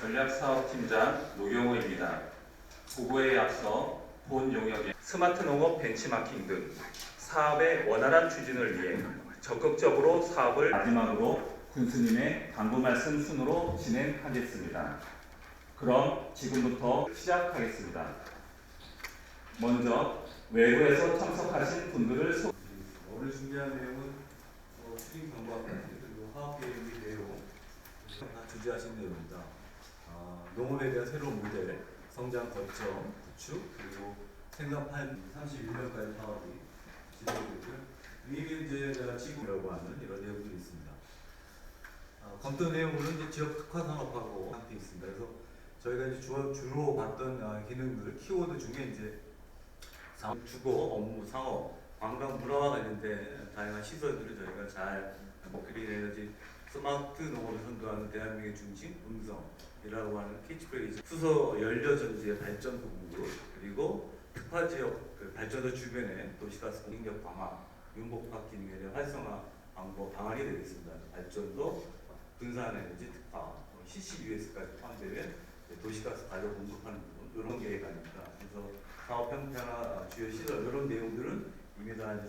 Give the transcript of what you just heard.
전략사업팀장 노경호입니다. 보고에 앞서 본 용역의 스마트 농업 벤치마킹 등 사업의 원활한 추진을 위해 적극적으로 사업을 마지막으로 군수님의 당부 말씀 순으로 진행하겠습니다. 그럼 지금부터 시작하겠습니다. 먼저 외부에서 참석하신 분들을 소... 오늘 준비한 내용은 어, 수익 경과 그리고 화학 계획의 내용 다 주제하신 내용입니다. 아, 농업에 대한 새로운 모델, 성장 거점 구축 그리고 생산판 31년까지 사업이. 이게 이제 제가 지구라고 하는 이런 내용들이 있습니다. 아, 검토 내용으로는 이제 지역 특화 산업하고 함께 있습니다. 그래서 저희가 이제 주로, 주로 봤던 아, 기능들 키워드 중에 이제 상- 주거, 업무, 상업, 관광, 문화와 관련된 다양한 시설들을 저희가 잘 그린 에너지 스마트 농업을 선도하는 대한민국의 중심 음성이라고 하는 캐치프레이즈 수소 연료 전지의 발전 부분 그리고 특화 지역 그 발전소 주변의 도시가스 공격 강화 윤복합 기능에 대한 활성화 방법 방안이 되겠습니다. 발전소 분산 에너지 특화 CCUS까지 포함되는 도시가스 관료 공급하는 부분 이런 계획 아닙니다. 그래서 사업 형태나 주요 시설 이런 내용들은 이미 다 이제